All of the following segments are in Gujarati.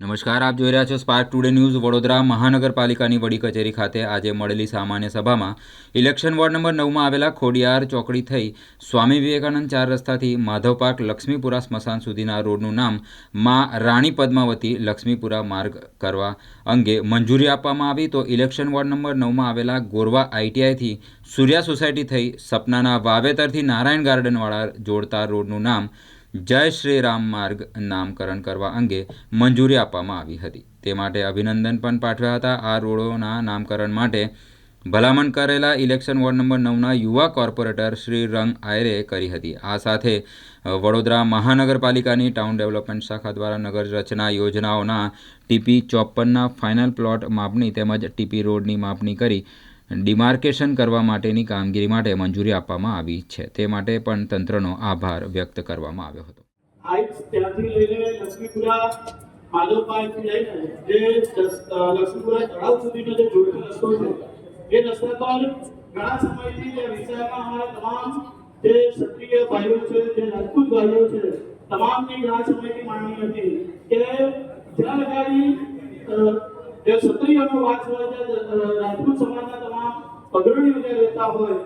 નમસ્કાર, આપ જોઈ રહ્યા છો સ્પાર્ક ટુડે ન્યૂઝ વડોદરા મહાનગરપાલિકાની વડી કચેરી ખાતે આજે મળેલી સામાન્ય સભામાં ઇલેક્શન વોર્ડ નંબર નવમાં આવેલા ખોડિયાર ચોકડી થઈ સ્વામી વિવેકાનંદ ચાર રસ્તાથી માધવ પાર્ક, લક્ષ્મીપુરા સ્મશાન સુધીના રોડનું નામમાં રાણી પદ્માવતી, લક્ષ્મીપુરા માર્ગ કરવા અંગે મંજૂરી આપવામાં આવી. તો ઇલેક્શન વોર્ડ નંબર નવમાં આવેલા ગોરવા આઈટીઆઈથી સૂર્યા સોસાયટી થઈ સપનાના વાવેતરથી નારાયણ ગાર્ડનવાળા જોડતા રોડનું નામ જય શ્રી રામ માર્ગ નામકરણ કરવા અંગે મંજૂરી આપવામાં આવી હતી. તે માટે અભિનંદન પણ પાઠવ્યા હતા. આ રોડોના નામકરણ માટે ભલામણ કરેલા ઇલેક્શન વોર્ડ નંબર નવના યુવા કોર્પોરેટર શ્રી રંગ આયરે કરી હતી. આ સાથે વડોદરા મહાનગરપાલિકાની ટાઉન ડેવલપમેન્ટ શાખા દ્વારા નગર રચના યોજનાઓના ટીપી ચોપનના ફાઇનલ પ્લોટ માપણી તેમજ ટીપી રોડની માપણી કરી ડિમાર્કેશન કરવા માટેની કામગીરી માટે મંજૂરી આપવામાં આવી છે. તે માટે પણ તંત્રનો આભાર વ્યક્ત કરવામાં આવ્યો હતો. તમામ જે ક્ષત્રિય ભાઈઓ છે હતી કે જ્યાં અ, જે ક્ષત્રિયનો વાસ હોય છે રાજપૂત સમાજના તમામ અગ્રણીઓ જે રહેતા હોય,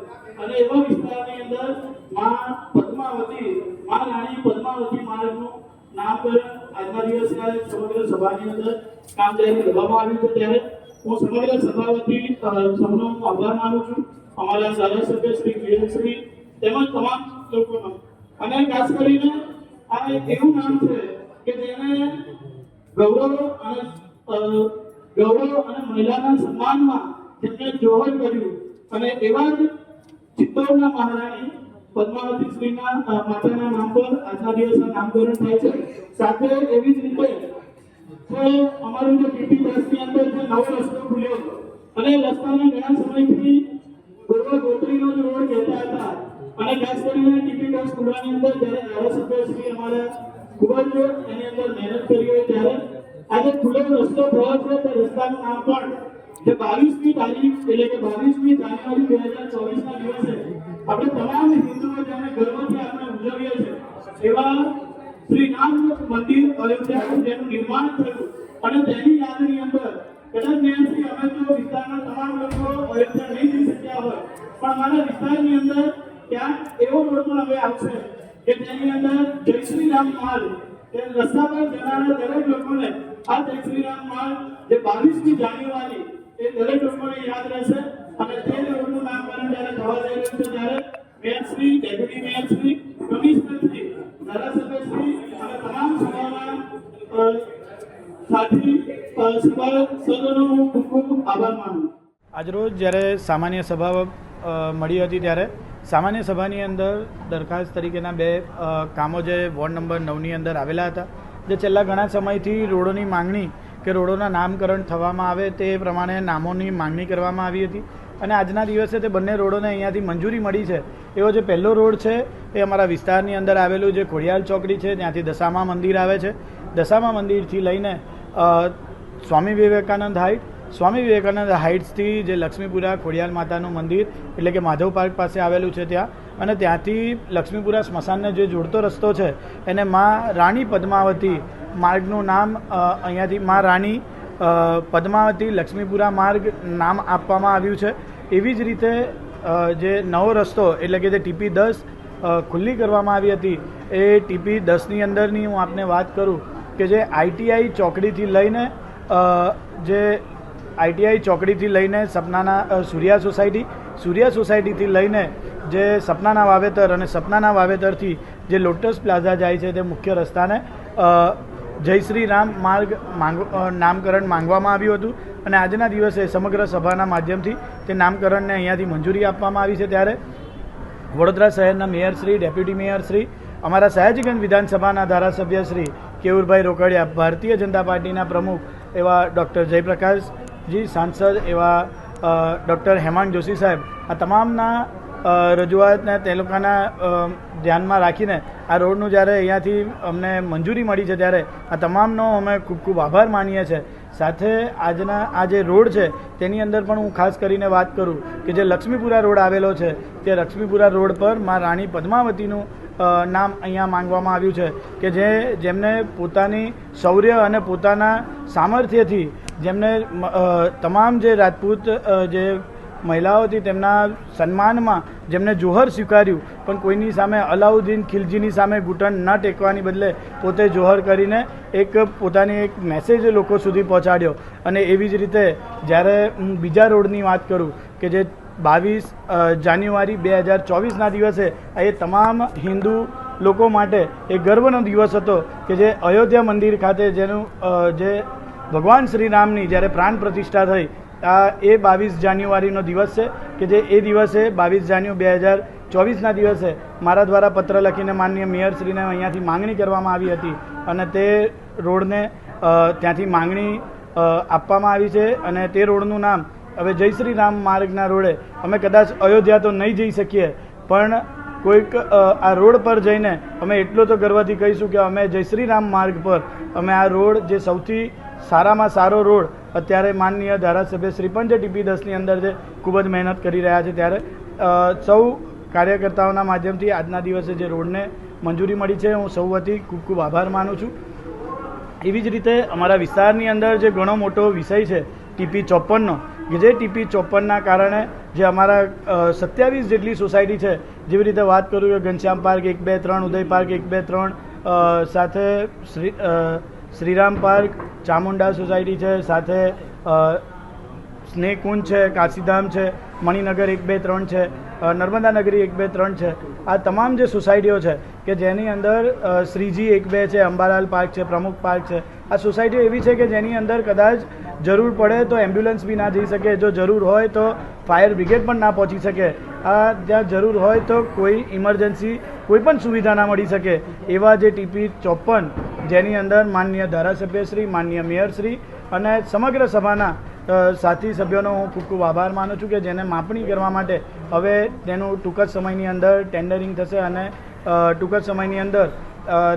અને એવા વિસ્તારની અંદરમાં પદ્માવતી, માં રાણી પદ્માવતી માર્ગનું નામકરણ આજના દિવસના સમગ્ર સભાની અંદર કામ જ્યારે કરવામાં આવ્યું છે, ત્યારે હું સમગ્ર સભા વતી સૌનો આભાર માનું છું. અમારા ધારાસભ્ય શ્રી વિરેનશ્રી તેમજ તમામ લોકોનો. અને ખાસ કરીને આ એક એવું નામ છે કે જેને ગૌરવ અને ગૌરવ અને મહિલાના સન્માનમાં જેમણે જોહર કર્યું. અને એવા જ ચિત્તોડના મહારાણી, પદ્માવતી શ્રીના માતાના નામ પર આજના દિવસે નામકરણ થાય છે. સાથે એવી જ રીતે જે અમારું જે પીપી દાસની અંદર જે નવો રસ્તો ખુલ્યો અને રસ્તાને ઘણા સમયથી પૂર્વ ગોત્રીનો જ રોડ કહેતા હતા. અને ખાસ કરીને ટીપી દાસ ખુલવાની અંદર જ્યારે ધારાસભ્ય શ્રી અમારા ખૂબ જ એની અંદર મહેનત કરી હોય ત્યારે આજે ખુલ્લો રસ્તો થયો છે તે રસ્તાનું નામ પણ જે બાવીસમી તારીખ, એટલે કે બાવીસમી જાન્યુઆરી બે હજાર દિવસે આપણે તમામ હિન્દુઓ જેને ગર્વથી આપણે ઉજવીએ છીએ. એવા શ્રી રામ મંદિર અયોધ્યા જેનું નિર્માણ થયું અને તેની યાદની અંદર કદાચ જ્ઞાનશ્રી અમે તો વિસ્તારના તમામ લોકો અયોધ્યા નહીં જઈ શક્યા હોય, પણ અમારા વિસ્તારની અંદર ક્યાંક એવો રોડ પણ હવે આવશે કે તેની અંદર જય શ્રી રામ માર્ગ એ રસ્તા પર જનારા દરેક લોકોને આ જય શ્રી રામ જે બાવીસમી જાન્યુઆરી, એ દરેક લોકોને યાદ રહેશે. અને તે રોડનું નામકરણ જ્યારે થવા જઈ રહ્યું છે ત્યારે મેયરશ્રી ડેપ્યુટી મેયરશ્રી કમિશનરશ્રી ધારાસભ્યશ્રી અને તમામ સભાના સાથી સભાસદોનો હું ખૂબ ખૂબ આભાર માનું આજરોજ જ્યારે સામાન્ય સભા મળી હતી ત્યારે સામાન્ય સભાની અંદર દરખાસ્ત તરીકેના બે કામો જે વોર્ડ નંબર નવની અંદર આવેલા હતા, જે છેલ્લા ઘણા સમયથી રોડોની માંગણી કે રોડોના નામકરણ થવામાં આવે તે પ્રમાણે નામોની માંગણી કરવામાં આવી હતી. અને આજના દિવસે તે બંને રોડોને અહીંયાથી મંજૂરી મળી છે. એવો જે પહેલો રોડ છે એ અમારા વિસ્તારની અંદર આવેલું જે ખોડિયાલ ચોકડી છે, ત્યાંથી દશામા મંદિર આવે છે. દશામા મંદિરથી લઈને સ્વામી વિવેકાનંદ હાઇટ સ્વામી વિવેકાનંદ હાઇટ્સથી જે લક્ષ્મીપુરા ખોડિયાલ માતાનું મંદિર, એટલે કે માધવ પાર્ક પાસે આવેલું છે ત્યાં, અને ત્યાંથી લક્ષ્મીપુરા સ્મશાનને જે જોડતો રસ્તો છે, એને મા રાણી પદ્માવતી માર્ગનું નામ અહીંયાથી મા રાણી પદ્માવતી લક્ષ્મીપુરા માર્ગ નામ આપવામાં આવ્યું છે. એવી જ રીતે જે નવો રસ્તો, એટલે કે જે ટીપી દસ ખુલ્લી કરવામાં આવી હતી, એ ટીપી દસની અંદરની હું આપને વાત કરું કે જે આઈટીઆઈ ચોકડીથી લઈને જે આઈટીઆઈ ચોકડીથી લઈને સપનાના સૂર્યા સોસાયટી, સૂર્યા સોસાયટીથી લઈને જે સપનાના વાવેતર અને સપનાના વાવેતરથી જે લોટસ પ્લાઝા જાય છે તે મુખ્ય રસ્તાને જય શ્રી રામ માર્ગ માંગ નામકરણ માંગવામાં આવ્યું હતું અને આજના દિવસે સમગ્ર સભાના માધ્યમથી તે નામકરણને અહીંયાથી મંજૂરી આપવામાં આવી છે ત્યારે વડોદરા શહેરના mayor Shri, deputy mayor Shri, અમારા સયાજીગંજ વિધાનસભાના ધારાસભ્ય શ્રી કેવુરભાઈ રોકડિયા, ભારતીય જનતા પાર્ટીના પ્રમુખ એવા ડૉક્ટર જયપ્રકાશજી સાંસદ એવા ડૉક્ટર હેમાંગ જોશી સાહેબ, આ તમામના રજૂઆતને તે લોકોના ધ્યાનમાં રાખીને આ રોડનું જ્યારે અહીંયાથી અમને મંજૂરી મળી છે ત્યારે આ તમામનો અમે ખૂબ ખૂબ આભાર માનીએ છીએ. સાથે આજના, આ જે રોડ છે, તેની અંદર પણ હું ખાસ કરીને વાત કરું કે જે લક્ષ્મીપુરા રોડ આવેલો છે, તે લક્ષ્મીપુરા રોડ પરમાં રાણી પદ્માવતીનું નામ અહીંયા માંગવામાં આવ્યું છે કે જે, જેમને પોતાની શૌર્ય અને પોતાના સામર્થ્યથી જેમને તમામ જે રાજપૂત જે મહિલાઓ હતી તેમના સન્માનમાં જેમને જોહર સ્વીકાર્યું, પણ કોઈની સામે અલાઉદ્દીન ખિલજીની સામે ઘૂંટણ ન ટેકવાની બદલે પોતે જોહર કરીને એક પોતાની એક મેસેજ લોકો સુધી પહોંચાડ્યો. અને એવી જ રીતે જ્યારે હું બીજા રોડની વાત કરું કે જે બાવીસ જાન્યુઆરી બે હજાર ચોવીસના દિવસે એ તમામ હિન્દુ લોકો માટે એ ગર્વનો દિવસ હતો કે જે અયોધ્યા મંદિર ખાતે જેનું જે ભગવાન શ્રી રામની જ્યારે પ્રાણ પ્રતિષ્ઠા થઈ આ એ બાવીસ જાન્યુઆરીનો દિવસ છે કે જે એ દિવસે બાવીસ જાન્યુ બે હજાર ચોવીસના દિવસે મારા દ્વારા પત્ર લખીને માનનીય મેયરશ્રીને અહીંયાથી માંગણી કરવામાં આવી હતી અને તે રોડને ત્યાંથી માંગણી આપવામાં આવી છે અને તે રોડનું નામ હવે જય શ્રી રામ માર્ગના રોડે અમે કદાચ અયોધ્યા તો નહીં જઈ શકીએ, પણ કોઈક આ રોડ પર જઈને અમે એટલો તો ગર્વથી કહીશું કે અમે જય શ્રી રામ માર્ગ પર, અમે આ રોડ જે સૌથી સારામાં સારો રોડ અત્યારે માનનીય ધારાસભ્ય શ્રી પણ જે ટીપી દસની અંદર જે ખૂબ જ મહેનત કરી રહ્યા છે ત્યારે સૌ કાર્યકર્તાઓના માધ્યમથી આજના દિવસે જે રોડને મંજૂરી મળી છે, હું સૌ વતી ખૂબ ખૂબ આભાર માનું છું. એવી જ રીતે અમારા વિસ્તારની અંદર જે ઘણો મોટો વિષય છે ટીપી ચોપનનો કે જે ટીપી ચોપનના કારણે જે અમારા સત્યાવીસ જેટલી સોસાયટી છે, જેવી રીતે વાત કરું કે ઘનશ્યામ પાર્ક એક બે ત્રણ, ઉદય પાર્ક એક બે ત્રણ સાથે શ્રી શ્રીરામ પાર્ક, ચામુંડા સોસાયટી છે, સાથે સ્નેક સ્નેહકુંજ છે, કાશીધામ છે, મણિનગર એક બે ત્રણ છે નર્મદા નગરી એક બે ત્રણ છે. આ તમામ જે સોસાયટીઓ છે, કે જેની અંદર શ્રીજી એક બે છે, અંબાલાલ પાર્ક છે, પ્રમુખ પાર્ક છે, આ સોસાયટીઓ એવી છે કે જેની અંદર કદાચ જરૂર પડે તો એમ્બ્યુલન્સ બી ના જઈ શકે. જો જરૂર હોય તો ફાયર બ્રિગેડ પણ ના પહોંચી શકે. આ ત્યાં જરૂર હોય તો કોઈ ઇમરજન્સી કોઈ પણ સુવિધા ના મળી શકે. એવા જે ટીપી ચોપન જેની અંદર માનનીય ધારાસભ્યશ્રી માનનીય મેયરશ્રી અને સમગ્ર સભાના સાથી સભ્યોનો હું ખૂબ ખૂબ આભાર માનું છું કે જેને માપણી કરવા માટે હવે તેનું ટૂંક જ સમયની અંદર ટેન્ડરિંગ થશે અને ટૂંક જ સમયની અંદર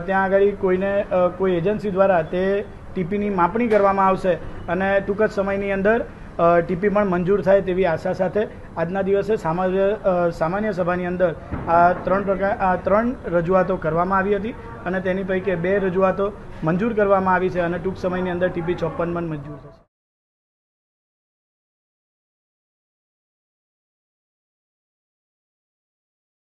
ત્યાં આગળ કોઈને કોઈ એજન્સી દ્વારા તે ટીપીની માપણી કરવામાં આવશે અને ટૂંક જ સમયની અંદર ટીપી પણ મંજૂર થાય તેવી આશા સાથે આજના દિવસે સામાન્ય સામાન્ય સભાની અંદર આ ત્રણ પ્રકાર, આ ત્રણ રજૂઆતો કરવામાં આવી હતી અને તેની પૈકી બે રજૂઆતો મંજૂર કરવામાં આવી છે અને ટૂંક સમયની અંદર ટીપી ચોપ્પન પણ મંજૂર થશે.